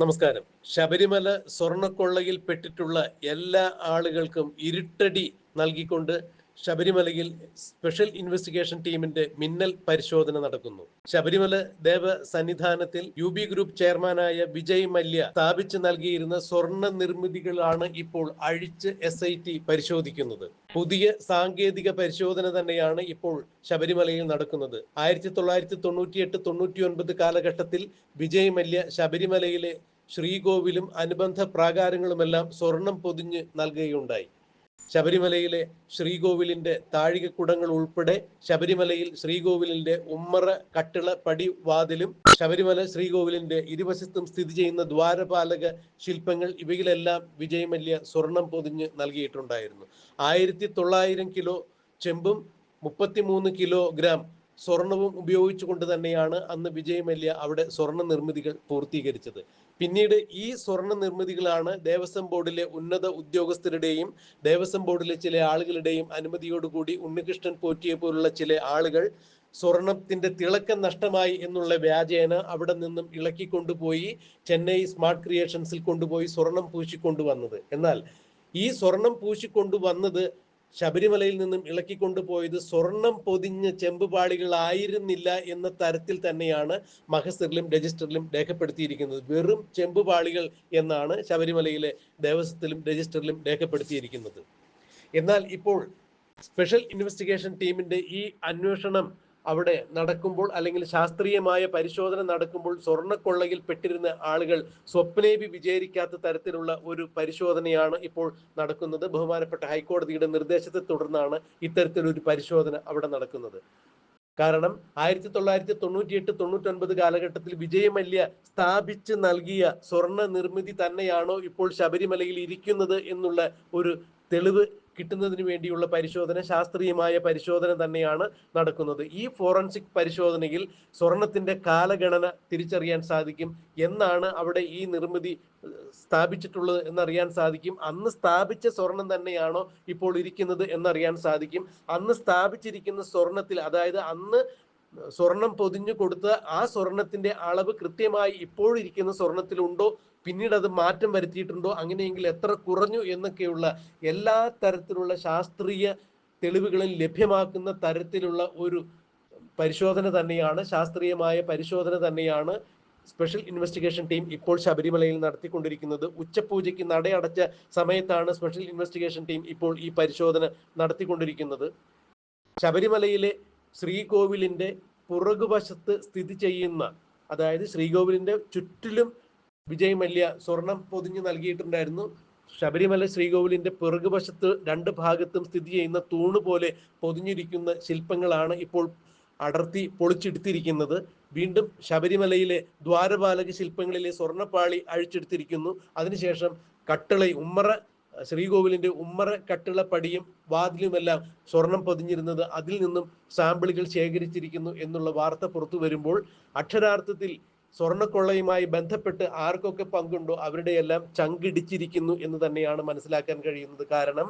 നമസ്കാരം. ശബരിമല സ്വർണക്കൊള്ളയിൽ പെട്ടിട്ടുള്ള എല്ലാ ആളുകൾക്കും ഇരുട്ടടി നൽകിക്കൊണ്ട് ശബരിമലയിൽ സ്പെഷ്യൽ ഇൻവെസ്റ്റിഗേഷൻ ടീമിന്റെ മിന്നൽ പരിശോധന നടക്കുന്നു. ശബരിമല ദേവ സന്നിധാനത്തിൽ യു ബി ഗ്രൂപ്പ് ചെയർമാനായ വിജയ് മല്യ സ്ഥാപിച്ചു നൽകിയിരുന്ന സ്വർണ നിർമ്മിതികളാണ് ഇപ്പോൾ അഴിച്ച് എസ് ഐ ടി പരിശോധിക്കുന്നത്. പുതിയ സാങ്കേതിക പരിശോധന തന്നെയാണ് ഇപ്പോൾ ശബരിമലയിൽ നടക്കുന്നത്. ആയിരത്തി തൊള്ളായിരത്തി തൊണ്ണൂറ്റിയെട്ട് തൊണ്ണൂറ്റി ഒൻപത് കാലഘട്ടത്തിൽ വിജയ് മല്യ ശബരിമലയിലെ ശ്രീകോവിലും അനുബന്ധ പ്രാകാരങ്ങളുമെല്ലാം സ്വർണം പൊതിഞ്ഞ് നൽകുകയുണ്ടായി. ശബരിമലയിലെ ശ്രീകോവിലിന്റെ താഴികക്കുടങ്ങൾ ഉൾപ്പെടെ ശബരിമലയിൽ ശ്രീകോവിലിന്റെ ഉമ്മറ കട്ടിള പടി വാതിലും ശബരിമല ശ്രീകോവിലിന്റെ ഇരുവശത്തും സ്ഥിതി ചെയ്യുന്ന ദ്വാരപാലക ശില്പങ്ങൾ ഇവയിലെല്ലാം വിജയമല്യ സ്വർണം പൊതിഞ്ഞ് നൽകിയിട്ടുണ്ടായിരുന്നു. ആയിരത്തി തൊള്ളായിരം കിലോ ചെമ്പും മുപ്പത്തിമൂന്ന് കിലോഗ്രാം സ്വർണവും ഉപയോഗിച്ചുകൊണ്ട് തന്നെയാണ് അന്ന് വിജയ് മല്യ അവിടെ സ്വർണ നിർമ്മിതികൾ പൂർത്തീകരിച്ചത്. പിന്നീട് ഈ സ്വർണ നിർമ്മിതികളാണ് ദേവസ്വം ബോർഡിലെ ഉന്നത ഉദ്യോഗസ്ഥരുടെയും ദേവസ്വം ബോർഡിലെ ചില ആളുകളുടെയും അനുമതിയോടുകൂടി ഉണ്ണികൃഷ്ണൻ പോറ്റിയെ പോലുള്ള ചില ആളുകൾ സ്വർണത്തിന്റെ തിളക്കം നഷ്ടമായി എന്നുള്ള വ്യാജേന അവിടെ നിന്നും ഇളക്കി കൊണ്ടുപോയി ചെന്നൈ സ്മാർട്ട് ക്രിയേഷൻസിൽ കൊണ്ടുപോയി സ്വർണം പൂശിക്കൊണ്ടുവന്നത്. എന്നാൽ ഈ സ്വർണം പൂശിക്കൊണ്ടുവന്നത് ശബരിമലയിൽ നിന്നും ഇളക്കിക്കൊണ്ടുപോയത് സ്വർണം പൊതിഞ്ഞ ചെമ്പുപാളികളായിരുന്നില്ല എന്ന തരത്തിൽ തന്നെയാണ് മഹസറിലും രജിസ്റ്ററിലും രേഖപ്പെടുത്തിയിരിക്കുന്നത്. വെറും ചെമ്പുപാളികൾ എന്നാണ് ശബരിമലയിലെ ദേവസ്വത്തിലും രജിസ്റ്ററിലും രേഖപ്പെടുത്തിയിരിക്കുന്നത്. എന്നാൽ ഇപ്പോൾ സ്പെഷ്യൽ ഇൻവെസ്റ്റിഗേഷൻ ടീമിന്റെ ഈ അന്വേഷണം അവിടെ നടക്കുമ്പോൾ അല്ലെങ്കിൽ ശാസ്ത്രീയമായ പരിശോധന നടക്കുമ്പോൾ സ്വർണക്കൊള്ളയിൽ പെട്ടിരുന്ന ആളുകൾ സ്വപ്നേബി വിചാരിക്കാത്ത തരത്തിലുള്ള ഒരു പരിശോധനയാണ് ഇപ്പോൾ നടക്കുന്നത്. ബഹുമാനപ്പെട്ട ഹൈക്കോടതിയുടെ നിർദ്ദേശത്തെ തുടർന്നാണ് ഇത്തരത്തിലൊരു പരിശോധന അവിടെ നടക്കുന്നത്. കാരണം ആയിരത്തി തൊള്ളായിരത്തി തൊണ്ണൂറ്റി എട്ട് തൊണ്ണൂറ്റി ഒൻപത് കാലഘട്ടത്തിൽ വിജയമല്യ സ്ഥാപിച്ച് നൽകിയ സ്വർണ നിർമ്മിതി തന്നെയാണോ ഇപ്പോൾ ശബരിമലയിൽ ഇരിക്കുന്നത് എന്നുള്ള ഒരു തെളിവ് കിട്ടുന്നതിന് വേണ്ടിയുള്ള പരിശോധന ശാസ്ത്രീയമായ പരിശോധന തന്നെയാണ് നടക്കുന്നത്. ഈ ഫോറൻസിക് പരിശോധനയിൽ സ്വർണത്തിന്റെ കാലഗണന തിരിച്ചറിയാൻ സാധിക്കും എന്നാണ് അവിടെ ഈ നിർമ്മിതി സ്ഥാപിച്ചിട്ടുള്ളത് എന്നറിയാൻ സാധിക്കും. അന്ന് സ്ഥാപിച്ച സ്വർണം തന്നെയാണോ ഇപ്പോൾ ഇരിക്കുന്നത് എന്നറിയാൻ സാധിക്കും. അന്ന് സ്ഥാപിച്ചിരിക്കുന്ന സ്വർണത്തിൽ അതായത് അന്ന് സ്വർണം പൊതിഞ്ഞു കൊടുത്ത ആ സ്വർണത്തിന്റെ അളവ് കൃത്യമായി ഇപ്പോഴിരിക്കുന്ന സ്വർണത്തിലുണ്ടോ? പിന്നീട് അത് മാറ്റം വരുത്തിയിട്ടുണ്ടോ? അങ്ങനെയെങ്കിൽ എത്ര കുറഞ്ഞു എന്നൊക്കെയുള്ള എല്ലാ തരത്തിലുള്ള ശാസ്ത്രീയ തെളിവുകളും ലഭ്യമാക്കുന്ന തരത്തിലുള്ള ഒരു പരിശോധന തന്നെയാണ് ശാസ്ത്രീയമായ പരിശോധന തന്നെയാണ് സ്പെഷ്യൽ ഇൻവെസ്റ്റിഗേഷൻ ടീം ഇപ്പോൾ ശബരിമലയിൽ നടത്തിക്കൊണ്ടിരിക്കുന്നത്. ഉച്ചപൂജയ്ക്ക് നടയടച്ച സമയത്താണ് സ്പെഷ്യൽ ഇൻവെസ്റ്റിഗേഷൻ ടീം ഇപ്പോൾ ഈ പരിശോധന നടത്തിക്കൊണ്ടിരിക്കുന്നത്. ശബരിമലയിലെ ശ്രീകോവിലിന്റെ പുറകുവശത്ത് സ്ഥിതി ചെയ്യുന്ന അതായത് ശ്രീകോവിലിന്റെ ചുറ്റിലും വിജയ് മല്യ സ്വർണം പൊതിഞ്ഞു നൽകിയിട്ടുണ്ടായിരുന്നു. ശബരിമല ശ്രീകോവിലിന്റെ പിറകുവശത്ത് രണ്ട് ഭാഗത്തും സ്ഥിതി ചെയ്യുന്ന തൂണ് പോലെ പൊതിഞ്ഞിരിക്കുന്ന ശില്പങ്ങളാണ് ഇപ്പോൾ അടർത്തി പൊളിച്ചെടുത്തിരിക്കുന്നത്. വീണ്ടും ശബരിമലയിലെ ദ്വാരപാലക ശില്പങ്ങളിലെ സ്വർണപ്പാളി അഴിച്ചെടുത്തിരിക്കുന്നു. അതിനുശേഷം കട്ടളൈ ഉമ്മറ ശ്രീകോവിലിന്റെ ഉമ്മറ കട്ടിളപ്പടിയും വാതിലുമെല്ലാം സ്വർണം പൊതിഞ്ഞിരുന്നത് അതിൽ നിന്നും സാമ്പിളുകൾ ശേഖരിച്ചിരിക്കുന്നു എന്നുള്ള വാർത്ത പുറത്തു വരുമ്പോൾ അക്ഷരാർത്ഥത്തിൽ സ്വർണക്കൊള്ളയുമായി ബന്ധപ്പെട്ട് ആർക്കൊക്കെ പങ്കുണ്ടോ അവരുടെയെല്ലാം ചങ്കിടിച്ചിരിക്കുന്നു എന്ന് തന്നെയാണ് മനസ്സിലാക്കാൻ കഴിയുന്നത്. കാരണം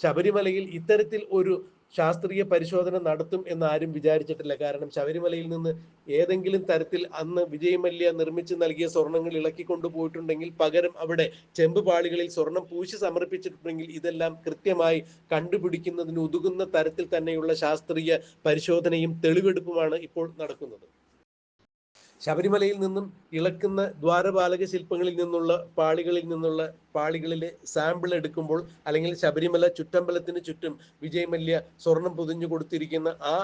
ശബരിമലയിൽ ഇത്തരത്തിൽ ഒരു ശാസ്ത്രീയ പരിശോധന നടത്തും എന്ന് ആരും വിചാരിച്ചിട്ടില്ല. കാരണം ശബരിമലയിൽ നിന്ന് ഏതെങ്കിലും തരത്തിൽ അന്ന് വിജയമല്യ നിർമ്മിച്ച് നൽകിയ സ്വർണങ്ങൾ ഇളക്കി കൊണ്ടുപോയിട്ടുണ്ടെങ്കിൽ പകരം അവിടെ ചെമ്പ് പാളികളിൽ സ്വർണം പൂശി സമർപ്പിച്ചിട്ടുണ്ടെങ്കിൽ ഇതെല്ലാം കൃത്യമായി കണ്ടുപിടിക്കുന്നതിന് ഒതുകുന്ന തരത്തിൽ തന്നെയുള്ള ശാസ്ത്രീയ പരിശോധനയും തെളിവെടുപ്പുമാണ് ഇപ്പോൾ നടക്കുന്നത്. ശബരിമലയിൽ നിന്നും ഇളക്കുന്ന ദ്വാരപാലക ശില്പങ്ങളിൽ നിന്നുള്ള പാളികളിൽ നിന്നുള്ള പാളികളിലെ സാമ്പിൾ എടുക്കുമ്പോൾ അല്ലെങ്കിൽ ശബരിമല ചുറ്റമ്പലത്തിന് ചുറ്റും വിജയ് മല്യ സ്വർണം പൊതിഞ്ഞു കൊടുത്തിരിക്കുന്ന ആ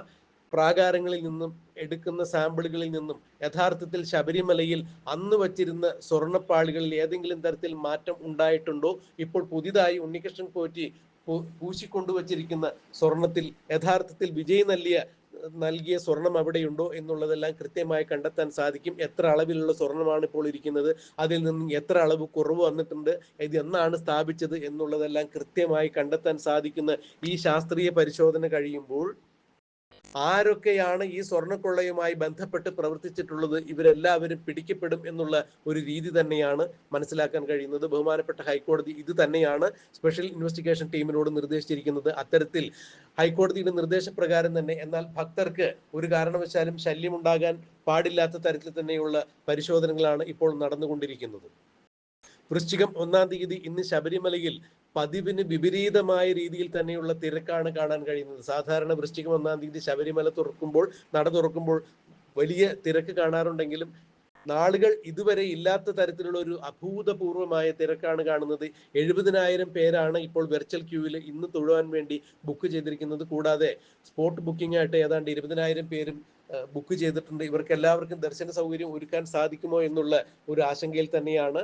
പ്രാകാരങ്ങളിൽ നിന്നും എടുക്കുന്ന സാമ്പിളുകളിൽ നിന്നും യഥാർത്ഥത്തിൽ ശബരിമലയിൽ അന്ന് വച്ചിരുന്ന സ്വർണപ്പാളികളിൽ ഏതെങ്കിലും തരത്തിൽ മാറ്റം ഉണ്ടായിട്ടുണ്ടോ? ഇപ്പോൾ പുതിയതായി ഉണ്ണികൃഷ്ണൻ പോറ്റി പൂശിക്കൊണ്ടുവച്ചിരിക്കുന്ന സ്വർണത്തിൽ യഥാർത്ഥത്തിൽ വിജയ് നൽകിയ നൽകിയ സ്വർണം അവിടെയുണ്ടോ എന്നുള്ളതെല്ലാം കൃത്യമായി കണ്ടെത്താൻ സാധിക്കും. എത്ര അളവിലുള്ള സ്വർണമാണ് ഇപ്പോൾ ഇരിക്കുന്നത് അതിൽ നിന്നും എത്ര അളവ് കുറവ് വന്നിട്ടുണ്ട് ഇത് എന്നാണ് സ്ഥാപിച്ചത് എന്നുള്ളതെല്ലാം കൃത്യമായി കണ്ടെത്താൻ സാധിക്കുന്ന ഈ ശാസ്ത്രീയ പരിശോധന കഴിയുമ്പോൾ ആരൊക്കെയാണ് ഈ സ്വർണക്കൊള്ളയുമായി ബന്ധപ്പെട്ട് പ്രവർത്തിച്ചിട്ടുള്ളത്? ഇവരെല്ലാവരും പിടിക്കപ്പെടും എന്നുള്ള ഒരു രീതി തന്നെയാണ് മനസ്സിലാക്കാൻ കഴിയുന്നത്. ബഹുമാനപ്പെട്ട ഹൈക്കോടതി ഇത് തന്നെയാണ് സ്പെഷ്യൽ ഇൻവെസ്റ്റിഗേഷൻ ടീമിനോട് നിർദ്ദേശിച്ചിരിക്കുന്നത്. അത്തരത്തിൽ ഹൈക്കോടതിയുടെ നിർദ്ദേശപ്രകാരം തന്നെ എന്നാൽ ഭക്തർക്ക് ഒരു കാരണവശാലും ശല്യമുണ്ടാകാൻ പാടില്ലാത്ത തരത്തിൽ തന്നെയുള്ള പരിശോധനകളാണ് ഇപ്പോൾ നടന്നുകൊണ്ടിരിക്കുന്നത്. വൃശ്ചികം ഒന്നാം തീയതി ഇന്ന് ശബരിമലയിൽ പതിവിന് വിപരീതമായ രീതിയിൽ തന്നെയുള്ള തിരക്കാണ് കാണാൻ കഴിയുന്നത്. സാധാരണ വൃശ്ചികം ഒന്നാം തീയതി ശബരിമല തുറക്കുമ്പോൾ നട തുറക്കുമ്പോൾ വലിയ തിരക്ക് കാണാറുണ്ടെങ്കിലും നാളുകൾ ഇതുവരെ ഇല്ലാത്ത തരത്തിലുള്ള ഒരു അഭൂതപൂർവമായ തിരക്കാണ് കാണുന്നത്. എഴുപതിനായിരം പേരാണ് ഇപ്പോൾ വെർച്വൽ ക്യൂവിൽ ഇന്ന് തൊഴുവാൻ വേണ്ടി ബുക്ക് ചെയ്തിരിക്കുന്നത്. കൂടാതെ സ്പോട്ട് ബുക്കിംഗ് ആയിട്ട് ഏതാണ്ട് ഇരുപതിനായിരം പേരും ബുക്ക് ചെയ്തിട്ടുണ്ട്. ഇവർക്ക് എല്ലാവർക്കും ദർശന സൗകര്യം ഒരുക്കാൻ സാധിക്കുമോ എന്നുള്ള ഒരു ആശങ്കയിൽ തന്നെയാണ്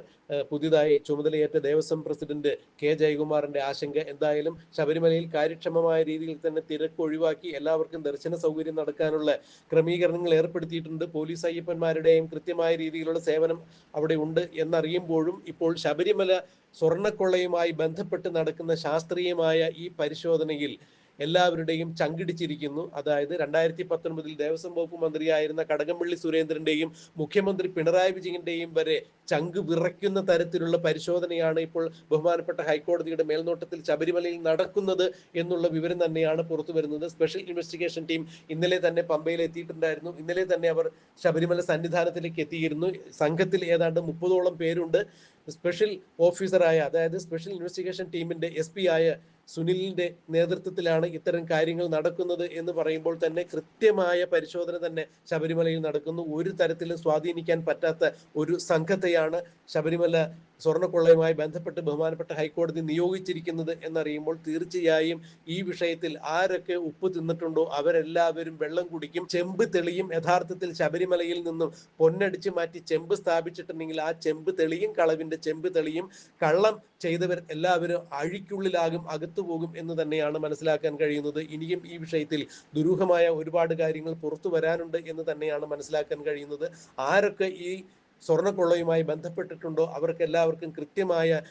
പുതിയതായി ചുമതലയേറ്റ ദേവസ്വം പ്രസിഡന്റ് കെ. ജയകുമാറിന്റെ ആശങ്ക. എന്തായാലും ശബരിമലയിൽ കാര്യക്ഷമമായ രീതിയിൽ തന്നെ തിരക്ക് ഒഴിവാക്കി എല്ലാവർക്കും ദർശന സൗകര്യം നടക്കാനുള്ള ക്രമീകരണങ്ങൾ ഏർപ്പെടുത്തിയിട്ടുണ്ട്. പോലീസ് അയ്യപ്പന്മാരുടെയും കൃത്യമായ രീതിയിലുള്ള സേവനം അവിടെ ഉണ്ട് എന്നറിയുമ്പോഴും ഇപ്പോൾ ശബരിമല സ്വർണക്കൊള്ളയുമായി ബന്ധപ്പെട്ട് നടക്കുന്ന ശാസ്ത്രീയമായ ഈ പരിശോധനയിൽ എല്ലാവരുടെയും ചങ്കിടിച്ചിരിക്കുന്നു. അതായത് രണ്ടായിരത്തി പത്തൊൻപതിൽ ദേവസ്വം വകുപ്പ് മന്ത്രിയായിരുന്ന കടകംപള്ളി സുരേന്ദ്രന്റെയും മുഖ്യമന്ത്രി പിണറായി വിജയന്റെയും വരെ ചങ്ക് വിറയ്ക്കുന്ന തരത്തിലുള്ള പരിശോധനയാണ് ഇപ്പോൾ ബഹുമാനപ്പെട്ട ഹൈക്കോടതിയുടെ മേൽനോട്ടത്തിൽ ശബരിമലയിൽ നടക്കുന്നത് എന്നുള്ള വിവരം തന്നെയാണ് പുറത്തു വരുന്നത്. സ്പെഷ്യൽ ഇൻവെസ്റ്റിഗേഷൻ ടീം ഇന്നലെ തന്നെ പമ്പയിൽ എത്തിയിട്ടുണ്ടായിരുന്നു. ഇന്നലെ തന്നെ അവർ ശബരിമല സന്നിധാനത്തിലേക്ക് എത്തിയിരുന്നു. സംഘത്തിൽ ഏതാണ്ട് മുപ്പതോളം പേരുണ്ട്. സ്പെഷ്യൽ ഓഫീസറായ അതായത് സ്പെഷ്യൽ ഇൻവെസ്റ്റിഗേഷൻ ടീമിന്റെ എസ് ആയ സുനിലിന്റെ നേതൃത്വത്തിലാണ് ഇത്തരം കാര്യങ്ങൾ നടക്കുന്നത് എന്ന് പറയുമ്പോൾ തന്നെ കൃത്യമായ പരിശോധന തന്നെ ശബരിമലയിൽ നടക്കുന്നു. ഒരു തരത്തിലും സ്വാധീനിക്കാൻ പറ്റാത്ത ഒരു സംഘത്തെയാണ് ശബരിമല സ്വർണക്കൊള്ളയുമായി ബന്ധപ്പെട്ട് ബഹുമാനപ്പെട്ട ഹൈക്കോടതി നിയോഗിച്ചിരിക്കുന്നത് എന്നറിയുമ്പോൾ തീർച്ചയായും ഈ വിഷയത്തിൽ ആരൊക്കെ ഉപ്പ് തിന്നിട്ടുണ്ടോ അവരെല്ലാവരും വെള്ളം കുടിക്കും. ചെമ്പ് തെളിയും യഥാർത്ഥത്തിൽ ശബരിമലയിൽ നിന്നും പൊന്നടിച്ച് മാറ്റി ചെമ്പ് സ്ഥാപിച്ചിട്ടുണ്ടെങ്കിൽ ആ ചെമ്പ് തെളിയും കളവിന്റെ ചെമ്പ് തെളിയും കള്ളം ചെയ്തവർ എല്ലാവരും അഴിക്കുള്ളിലാകും അകത്തു പോകും എന്ന് തന്നെയാണ് മനസ്സിലാക്കാൻ കഴിയുന്നത്. ഇനിയും ഈ വിഷയത്തിൽ ദുരൂഹമായ ഒരുപാട് കാര്യങ്ങൾ പുറത്തു വരാനുണ്ട് എന്ന് തന്നെയാണ് മനസ്സിലാക്കാൻ കഴിയുന്നത്. ആരൊക്കെ ഈ സ്വർണക്കൊള്ളയുമായി ബന്ധപ്പെട്ടിട്ടുണ്ടോ അവർക്ക് എല്ലാവർക്കും കൃത്യമായ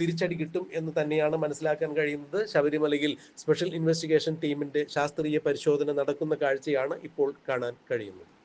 തിരിച്ചടി കിട്ടും എന്ന് തന്നെയാണ് മനസ്സിലാക്കാൻ കഴിയുന്നത്. ശബരിമലയിൽ സ്പെഷ്യൽ ഇൻവെസ്റ്റിഗേഷൻ ടീമിന്റെ ശാസ്ത്രീയ പരിശോധന നടക്കുന്ന കാഴ്ചയാണ് ഇപ്പോൾ കാണാൻ കഴിയുന്നത്.